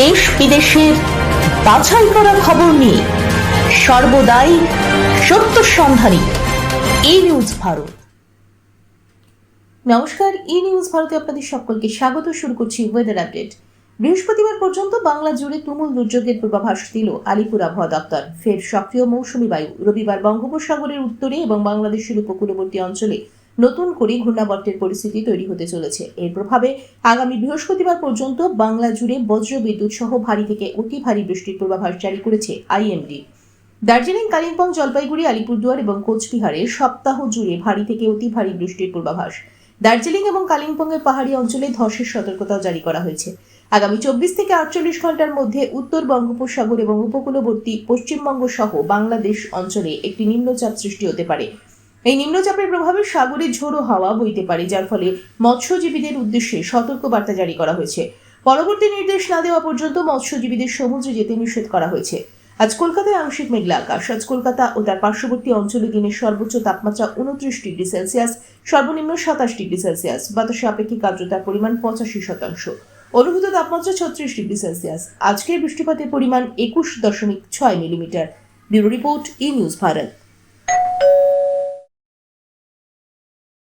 দেশ বিদেশের বাছাই করা খবর নিয়ে সর্বদাই সত্য সন্ধানী এই নিউজ ভারত। নমস্কার ই নিউজ ভারতে আপনাদের সকলকে স্বাগত। শুরু করছি ওয়েদার আপডেট বৃহস্পতিবার পর্যন্ত বাংলা জুড়ে তুমুল দুর্যোগের পূর্বাভাস দিল আলিপুর আবহাওয়া দপ্তর। ফের সক্রিয় মৌসুমী বায়ু। রবিবার বঙ্গোপসাগরের উত্তরে এবং বাংলাদেশের উপকূলবর্তী অঞ্চলে নতুন করে ঘূর্ণাবর্তের পরিস্থিতি তৈরি হতে চলেছে। এর প্রভাবে আগামী বৃহস্পতিবার পর্যন্ত বাংলা জুড়ে বজ্র বিদ্যুৎ সহ ভারী থেকে অতি ভারী বৃষ্টির পূর্বাভাস জারি করেছে আইএমডি। দার্জিলিং, কালিম্পং, জলপাইগুড়ি, আলিপুরদুয়ার এবং কোচবিহারে সপ্তাহ জুড়ে ভারী থেকে অতি ভারী বৃষ্টির পূর্বাভাস। দার্জিলিং এবং কালিম্পংয়ের পাহাড়ি অঞ্চলে ধসের সতর্কতাও জারি করা হয়েছে। আগামী চব্বিশ থেকে আটচল্লিশ ঘণ্টার মধ্যে উত্তর বঙ্গোপসাগর এবং উপকূলবর্তী পশ্চিমবঙ্গ সহ বাংলাদেশ অঞ্চলে একটি নিম্নচাপ সৃষ্টি হতে পারে। এই নিম্নচাপের প্রভাবে সাগরে ঝোড়ো হাওয়া বইতে পারে, যার ফলে মৎস্যজীবীদের উদ্দেশ্যে সতর্কবার্তা জারি করা হয়েছে। পরবর্তী নির্দেশ না দেওয়া পর্যন্ত মৎস্যজীবীদের সমুদ্রে যেতে নিষেধ করা হয়েছে। আজ কলকাতায় আংশিক মেঘলা আকাশ। আজ কলকাতা ও তার পার্শ্ববর্তী অঞ্চলে দিনের সর্বোচ্চ তাপমাত্রা উনত্রিশ ডিগ্রি সেলসিয়াস, সর্বনিম্ন সাতাশ ডিগ্রি সেলসিয়াস। বাতাসে আপেক্ষিক আর্দ্রতার পরিমাণ পঁচাশি শতাংশ। অনুভূত তাপমাত্রা ছত্রিশ ডিগ্রি সেলসিয়াস। আজকের বৃষ্টিপাতের পরিমাণ একুশ দশমিক ছয় millimetre. Bureau report E news Bharat.